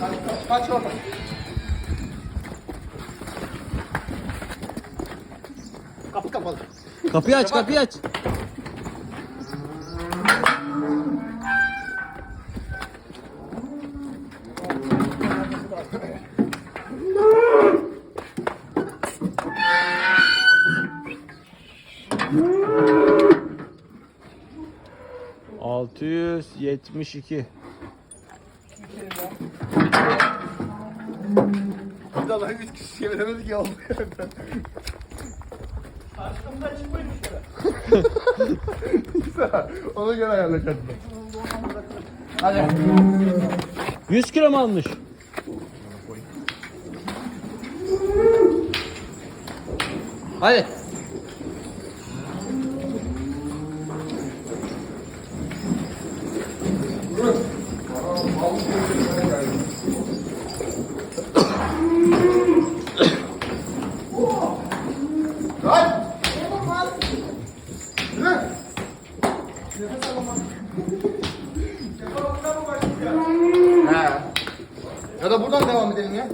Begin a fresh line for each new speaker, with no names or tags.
Kaç, kaç orada. Kapı kapalı.
Kapıyı aç kapıyı aç. Altı yüz yetmiş iki.
Biz Allah'ın üç kişi çeviremedik ya oldu. Güzel. Ona göre ayarla kendini. Hadi.
100 kilo mu almış? Hadi.
He. Ya da buradan devam edelim ya.